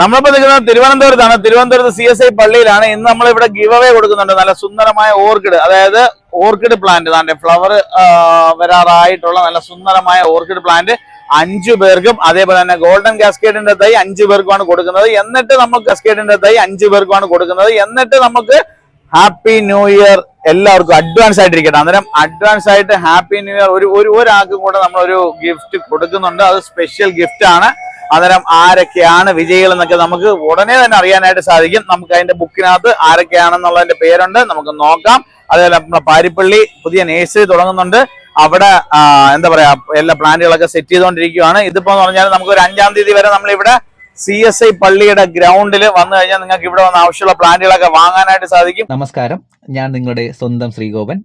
നമ്മളിപ്പോ നിൽക്കുന്നത് തിരുവനന്തപുരത്താണ്. തിരുവനന്തപുരത്ത് സി എസ് ഐ പള്ളിയിലാണ്. ഇന്ന് നമ്മൾ ഇവിടെ ഗിവ് അവേ കൊടുക്കുന്നുണ്ട്. നല്ല സുന്ദരമായ ഓർക്കിഡ്. അതായത് ഓർക്കിഡ് പ്ലാന്റ് താണ്ടെ ഫ്ലവർ വരാറായിട്ടുള്ള നല്ല സുന്ദരമായ ഓർക്കിഡ് പ്ലാന്റ് അഞ്ചു പേർക്കും അതേപോലെ തന്നെ ഗോൾഡൻ കാസ്കേഡിന്റെ തൈ അഞ്ചു പേർക്കുമാണ് കൊടുക്കുന്നത്. എന്നിട്ട് നമുക്ക് കാസ്കേഡിന്റെ തൈ അഞ്ചു പേർക്കുമാണ് കൊടുക്കുന്നത്. എന്നിട്ട് നമുക്ക് ഹാപ്പി ന്യൂ ഇയർ എല്ലാവർക്കും അഡ്വാൻസ് ആയിട്ടിരിക്കട്ടെ. അന്നേരം അഡ്വാൻസ് ആയിട്ട് ഹാപ്പി ന്യൂ ഇയർ ഒരു ഒരു ഒരാൾക്കും കൂടെ നമ്മളൊരു ഗിഫ്റ്റ് കൊടുക്കുന്നുണ്ട്. അത് സ്പെഷ്യൽ ഗിഫ്റ്റ് ആണ്. അന്നേരം ആരൊക്കെയാണ് വിജയികൾ എന്നൊക്കെ നമുക്ക് ഉടനെ തന്നെ അറിയാനായിട്ട് സാധിക്കും. നമുക്ക് അതിന്റെ ബുക്കിനകത്ത് ആരൊക്കെയാണെന്നുള്ളതിന്റെ പേരുണ്ട്. നമുക്ക് നോക്കാം. അതേപോലെ നമ്മുടെ പാരിപ്പള്ളി പുതിയ നേഴ്സറി തുടങ്ങുന്നുണ്ട്. അവിടെ എന്താ പറയാ എല്ലാ പ്ലാന്റുകളൊക്കെ സെറ്റ് ചെയ്തുകൊണ്ടിരിക്കുകയാണ്. ഇതിപ്പോ എന്ന് പറഞ്ഞാൽ നമുക്ക് ഒരു അഞ്ചാം തീയതി വരെ നമ്മൾ ഇവിടെ സി എസ് ഐ പള്ളിയുടെ ഗ്രൗണ്ടിൽ വന്നു കഴിഞ്ഞാൽ നിങ്ങൾക്ക് ഇവിടെ വന്ന് ആവശ്യമുള്ള പ്ലാന്റുകളൊക്കെ വാങ്ങാനായിട്ട് സാധിക്കും. നമസ്കാരം. ഞാൻ നിങ്ങളുടെ സ്വന്തം ശ്രീഗോപൻ.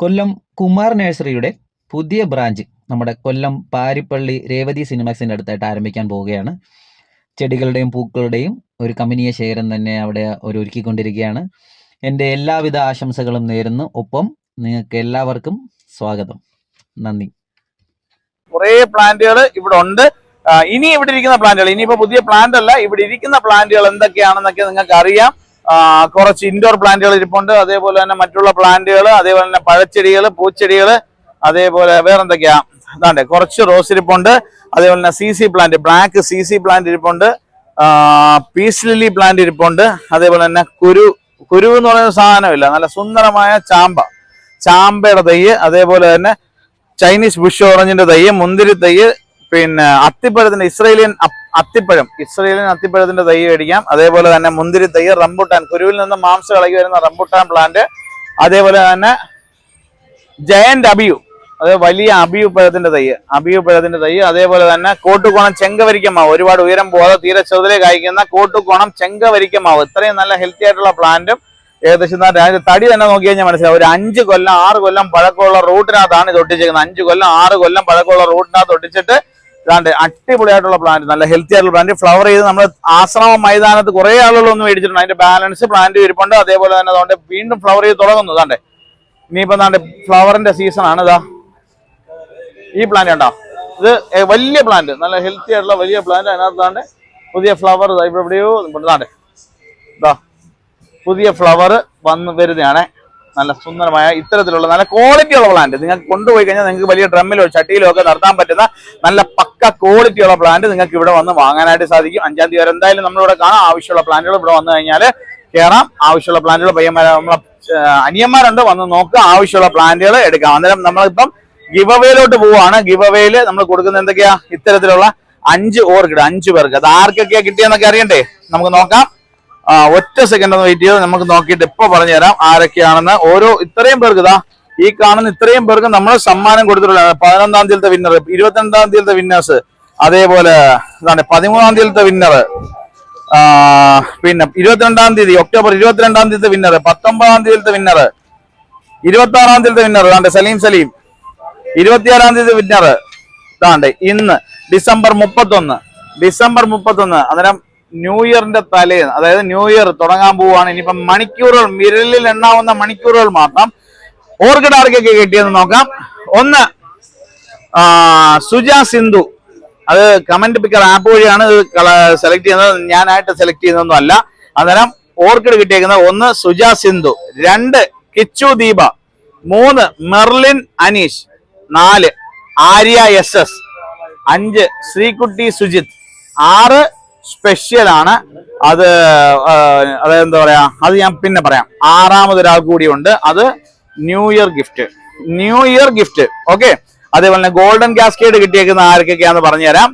കൊല്ലം കുമാർ നഴ്സറിയുടെ പുതിയ ബ്രാഞ്ച് നമ്മുടെ കൊല്ലം പാരിപ്പള്ളി രേവതി സിനിമാക്സിന്റെ അടുത്തായിട്ട് ആരംഭിക്കാൻ പോവുകയാണ്. ചെടികളുടെയും പൂക്കളുടെയും ഒരു കമ്പനിയ ശേഖരം തന്നെ അവിടെ ഒരു ഒരുക്കിക്കൊണ്ടിരിക്കുകയാണ്. എന്റെ എല്ലാവിധ ആശംസകളും നേരുന്നു. ഒപ്പം നിങ്ങൾക്ക് എല്ലാവർക്കും സ്വാഗതം. നന്ദി. കുറേ പ്ലാന്റുകൾ ഇവിടെ ഉണ്ട്. ഇനി ഇവിടെ ഇരിക്കുന്ന പ്ലാന്റുകൾ ഇനിയിപ്പോ പുതിയ പ്ലാന്റ് അല്ല ഇവിടെ ഇരിക്കുന്ന പ്ലാന്റുകൾ എന്തൊക്കെയാണെന്നൊക്കെ നിങ്ങൾക്ക് അറിയാം. കുറച്ച് ഇൻഡോർ പ്ലാന്റുകൾ ഇരിപ്പുണ്ട്. അതേപോലെ തന്നെ മറ്റുള്ള പ്ലാന്റുകൾ അതേപോലെ തന്നെ പഴച്ചെടികൾ പൂച്ചെടികൾ അതേപോലെ വേറെന്തൊക്കെയാ? അതാണ്ട് കുറച്ച് റോസ് ഇരിപ്പുണ്ട്. അതേപോലെ തന്നെ Z Z plant black Z Z plant ഇരിപ്പുണ്ട്. പീസ് ലില്ലി പ്ലാന്റ് ഇരിപ്പുണ്ട്. അതേപോലെ തന്നെ കുരു കുരു എന്ന് പറയുന്ന സാധനമില്ല. നല്ല സുന്ദരമായ ചാമ്പ. ചാമ്പയുടെ തൈ അതേപോലെ തന്നെ ചൈനീസ് ബുഷ് ഓറഞ്ചിന്റെ തൈ മുന്തിരി തൈ പിന്നെ അത്തിപ്പഴത്തിന്റെ ഇസ്രേലിയൻ അത്തിപ്പഴം. ഇസ്രേലിയൻ അത്തിപ്പഴത്തിന്റെ തൈ മേടിക്കാം. അതേപോലെ തന്നെ മുന്തിരി തൈ റംബുട്ടാൻ. കുരുവിൽ നിന്ന് മാംസം ഇളകി വരുന്ന റംബുട്ടാൻ പ്ലാന്റ് അതേപോലെ തന്നെ ജയന്റ് അബിയു അത് വലിയ അഭിയുപ്പഴത്തിന്റെ തൈ അഭിയുപ്പഴത്തിന്റെ തൈ. അതേപോലെ തന്നെ കോട്ടുകോണം ചെങ്കവരിക്കമാവ്. ഒരുപാട് ഉയരം പോകാതെ തീരെ ചെറുതിലെ കായ്ക്കുന്ന കോട്ടുകോണം ചെങ്കവരിക്കമാവ്. ഇത്രയും നല്ല ഹെൽത്തി ആയിട്ടുള്ള പ്ലാന്റും ഏകദേശം തടി തന്നെ നോക്കി കഴിഞ്ഞാൽ മനസ്സിലാവും. ഒരു അഞ്ച് കൊല്ലം ആറ് കൊല്ലം പഴക്കമുള്ള റൂട്ടിനകത്താണ് ഇത് ഒട്ടിച്ചിരിക്കുന്നത് അഞ്ച് കൊല്ലം ആറ് കൊല്ലം പഴക്കമുള്ള റൂട്ടിനകത്ത് ഒട്ടിച്ചിട്ട് ഇതാണ്ട് അടിപൊളിയായിട്ടുള്ള പ്ലാന്റ് നല്ല ഹെൽത്തി ആയിട്ടുള്ള പ്ലാന്റ് ഫ്ലവർ ചെയ്ത് നമ്മൾ ആശ്രമ മൈതാനത്ത് കുറേ ആളുകളൊന്നും മേടിച്ചിട്ടുണ്ട്. അതിന്റെ ബാലൻസ് പ്ലാന്റ് ഇരിപ്പുണ്ട്. അതേപോലെ തന്നെ അതുകൊണ്ട് വീണ്ടും ഫ്ലവർ ചെയ്ത് തുടങ്ങുന്നു. ഇതാണ്ട് ഇനിയിപ്പോ എന്താണ്ട് ഫ്ലവറിന്റെ സീസൺ ആണ്. ഇതാ ഈ പ്ലാന്റ് കണ്ടോ? ഇത് വലിയ പ്ലാന്റ് നല്ല ഹെൽത്തി ആയിട്ടുള്ള വലിയ പ്ലാന്റ് അതിനകത്താണ്ട് പുതിയ ഫ്ലവർ ഇവിടെ എവിടെയോ ഇതാണ്ട് ഇതാ പുതിയ ഫ്ലവർ വന്ന് വരുന്നതാണ്. നല്ല സുന്ദരമായ ഇത്തരത്തിലുള്ള നല്ല ക്വാളിറ്റി ഉള്ള പ്ലാന്റ് നിങ്ങൾക്ക് കൊണ്ടുപോയി കഴിഞ്ഞാൽ നിങ്ങൾക്ക് വലിയ ഡ്രമ്മിലോ ചട്ടിയിലോ ഒക്കെ നടത്താൻ പറ്റുന്ന നല്ല പക്ക ക്വാളിറ്റി ഉള്ള പ്ലാന്റ് നിങ്ങൾക്ക് ഇവിടെ വന്ന് വാങ്ങാനായിട്ട് സാധിക്കും. അഞ്ചാം തീയതി വരെ എന്തായാലും നമ്മളിവിടെ കാണാം. ആവശ്യമുള്ള പ്ലാന്റുകൾ ഇവിടെ വന്നു കഴിഞ്ഞാൽ കയറാം ആവശ്യമുള്ള പ്ലാന്റുകൾ പയ്യന്മാരെ നമ്മളെ അനിയന്മാരുണ്ട്. വന്ന് നോക്കുക. ആവശ്യമുള്ള പ്ലാന്റുകൾ എടുക്കാം. അന്നേരം നമ്മളിപ്പം ഗിവ് അവേയിലോട്ട് പോവാണ്. ഗിവ് അവയിൽ നമ്മൾ കൊടുക്കുന്ന എന്തൊക്കെയാ? ഇത്തരത്തിലുള്ള അഞ്ച് ഓർക്കിഡ് അഞ്ചു പേർക്ക്. അത് ആർക്കൊക്കെയാ കിട്ടിയെന്നൊക്കെ അറിയണ്ടേ? നമുക്ക് നോക്കാം. ഒറ്റ സെക്കൻഡ് ഒന്ന് വെയിറ്റ് ചെയ്ത് നമുക്ക് നോക്കിയിട്ട് ഇപ്പൊ പറഞ്ഞു തരാം ആരൊക്കെയാണെന്ന്. ഓരോ ഇത്രയും പേർക്ക് ഇതാ ഈ കാണുന്ന ഇത്രയും പേർക്ക് നമ്മൾ സമ്മാനം കൊടുത്തിട്ടുള്ള പതിനൊന്നാം തീയതിയിലത്തെ വിന്നർ ഇരുപത്തിരണ്ടാം തീയതിയിലത്തെ വിന്നേഴ്സ് അതേപോലെ ഇതാണ് പതിമൂന്നാം തീയതിയിലത്തെ വിന്നർ പിന്നെ ഇരുപത്തിരണ്ടാം തീയതി ഒക്ടോബർ ഇരുപത്തിരണ്ടാം തീയതി വിന്നർ പത്തൊമ്പതാം തീയതിയിലത്തെ വിന്നർ ഇരുപത്തി ആറാം തീയതിയിലത്തെ വിന്നർ അതാണ്ട് സലീം സലീം. ഇരുപത്തിയാറാം തീയതി വിന്നർ ഇതാണ്ട് ഇന്ന് ഡിസംബർ മുപ്പത്തൊന്ന്. ഡിസംബർ മുപ്പത്തൊന്ന്. അന്നേരം ന്യൂ ഇയറിന്റെ തലേന്ന് അതായത് ന്യൂ ഇയർ തുടങ്ങാൻ പോവുകയാണ്. ഇനിയിപ്പം മണിക്കൂറുകൾ വിരലിൽ എണ്ണാവുന്ന മണിക്കൂറുകൾ മാത്രം ഓർക്കിഡ് ആർക്കൊക്കെ കിട്ടിയെന്ന് നോക്കാം. ഒന്ന് സുജ സിന്ധു. അത് കമന്റ് പിക്കർ ആപ്പ് വഴിയാണ് സെലക്ട് ചെയ്യുന്നത്. ഞാനായിട്ട് സെലക്ട് ചെയ്യുന്നതൊന്നും അല്ല. അന്നേരം ഓർക്കിഡ് കിട്ടിയേക്കുന്നത് ഒന്ന് സുജ സിന്ധു. രണ്ട് കിച്ചു ദീപ. മൂന്ന് മെർലിൻ അനീഷ്. നാല് ആര്യ എസ് എസ്. അഞ്ച് ശ്രീകുട്ടി സുജിത്. ആറ് സ്പെഷ്യൽ ആണ്. അത് അതെന്താ പറയാ അത് ഞാൻ പിന്നെ പറയാം. ആറാമത് ഒരാൾ കൂടിയുണ്ട്. അത് new year gift new year gift okay അതേപോലെ തന്നെ ഗോൾഡൻ കാസ്കേഡ് കിട്ടിയേക്കുന്ന ആർക്കൊക്കെയാന്ന് പറഞ്ഞുതരാം.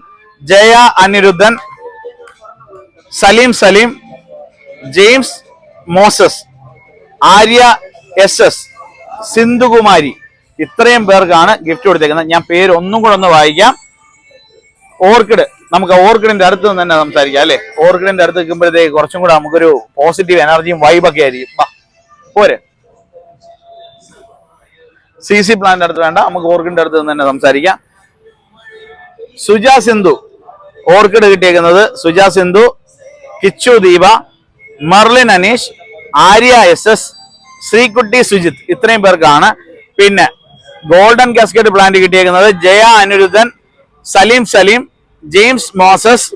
Jaya Aniruddhan Saleem Saleem James Moses. Arya S S. Sindhukumari. ഇത്രയും പേർക്കാണ് ഗിഫ്റ്റ് കൊടുത്തേക്കുന്നത്. ഞാൻ പേര് ഒന്നും കൂടെ ഒന്ന് വായിക്കാം. ഓർക്കിഡ്. നമുക്ക് ഓർക്കിഡിന്റെ അടുത്ത് നിന്ന് തന്നെ സംസാരിക്കാം അല്ലെ? ഓർക്കിഡിന്റെ അടുത്ത് നിൽക്കുമ്പോഴത്തേക്ക് കുറച്ചും കൂടെ നമുക്കൊരു പോസിറ്റീവ് എനർജിയും വൈബൊക്കെ ആയിരിക്കും. പോരെ. സി സി പ്ലാന്റ് അടുത്ത് വേണ്ട നമുക്ക് ഓർക്കിഡിന്റെ അടുത്ത് നിന്ന് തന്നെ സംസാരിക്കാം. സുജ സിന്ധു. ഓർക്കിഡ് കിട്ടിയേക്കുന്നത് Suja Sindhu Kichu Deepa Merlin Aneesh Arya S S Sreekutty Sujith. ഇത്രയും പേർക്കാണ്. പിന്നെ ഗോൾഡൻ കാസ്കേഡ് പ്ലാന്റ് കിട്ടിയേക്കുന്നത് ജയ അനിരുദ്ധൻ സലീം സലീം ജെയിംസ് മോസസ്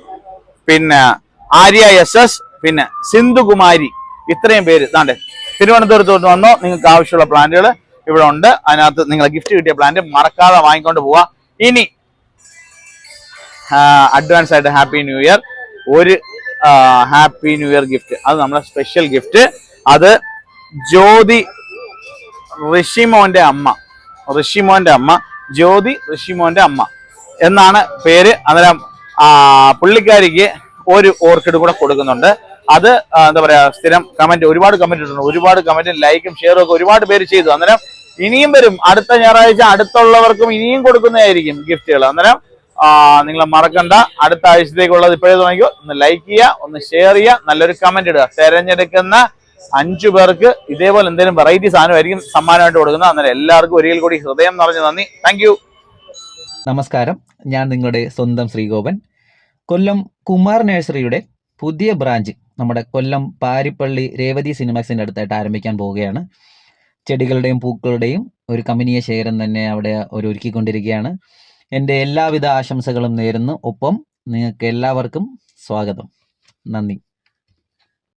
പിന്നെ ആര്യ എസ് എസ് പിന്നെ സിന്ധുകുമാരി ഇത്രയും പേര്. താണ്ടെ തിരുവനന്തപുരത്ത് വന്നോ. നിങ്ങൾക്ക് ആവശ്യമുള്ള പ്ലാന്റുകൾ ഇവിടെ ഉണ്ട്. അതിനകത്ത് നിങ്ങൾ ഗിഫ്റ്റ് കിട്ടിയ പ്ലാന്റ് മറക്കാതെ വാങ്ങിക്കൊണ്ട് പോവാ. ഇനി അഡ്വാൻസ് ആയിട്ട് ഹാപ്പി ന്യൂ ഇയർ ഒരു ഹാപ്പി ന്യൂ ഇയർ ഗിഫ്റ്റ് അത് നമ്മുടെ സ്പെഷ്യൽ ഗിഫ്റ്റ് അത് ജ്യോതി ഋഷിമോന്റെ അമ്മ. ഋഷിമോന്റെ അമ്മ ജ്യോതി ഋഷിമോന്റെ അമ്മ എന്നാണ് പേര്. അന്നേരം പുള്ളിക്കാരിക്ക് ഒരു ഓർക്കിഡ് കൂടെ കൊടുക്കുന്നുണ്ട്. അത് എന്താ പറയാ സ്ഥിരം കമന്റ് ഒരുപാട് കമന്റ് ഇട്ടുണ്ട് ഒരുപാട് കമന്റും ലൈക്കും ഷെയറും ഒക്കെ ഒരുപാട് പേര് ചെയ്തു. അന്നേരം ഇനിയും വരും. അടുത്ത ഞായറാഴ്ച അടുത്തുള്ളവർക്കും ഇനിയും കൊടുക്കുന്നതായിരിക്കും ഗിഫ്റ്റുകൾ അന്നേരം നിങ്ങൾ മറക്കണ്ട. അടുത്ത ആഴ്ചത്തേക്കുള്ളത് ഇപ്പോഴേ തുടങ്ങിയോ ഒന്ന് ലൈക്ക് ചെയ്യുക ഒന്ന് ഷെയർ ചെയ്യുക. നല്ലൊരു കമന്റ് ഇടുക. തെരഞ്ഞെടുക്കുന്ന അഞ്ചു പേർക്ക് ഇതേപോലെ എന്തെങ്കിലും വെറൈറ്റി സാധനമായിരിക്കും സമ്മാനമായിട്ട് കൊടുക്കുന്നത്. അന്നേരം എല്ലാവർക്കും ഒരിക്കൽ കൂടി ഹൃദയം നിറഞ്ഞ നന്ദി. താങ്ക് നമസ്കാരം. ഞാൻ നിങ്ങളുടെ സ്വന്തം ശ്രീഗോപൻ. കൊല്ലം കുമാർ നഴ്സറിയുടെ പുതിയ ബ്രാഞ്ച് നമ്മുടെ കൊല്ലം പാരിപ്പള്ളി രേവതി സിനിമാക്സിന്റെ അടുത്തായിട്ട് ആരംഭിക്കാൻ പോവുകയാണ്. ചെടികളുടെയും പൂക്കളുടെയും ഒരു കമ്പനിയെ ശേഖരം തന്നെ അവിടെ ഒരു ഒരുക്കിക്കൊണ്ടിരിക്കുകയാണ്. എന്റെ എല്ലാവിധ ആശംസകളും നേരുന്നു. ഒപ്പം നിങ്ങൾക്ക് എല്ലാവർക്കും സ്വാഗതം. നന്ദി.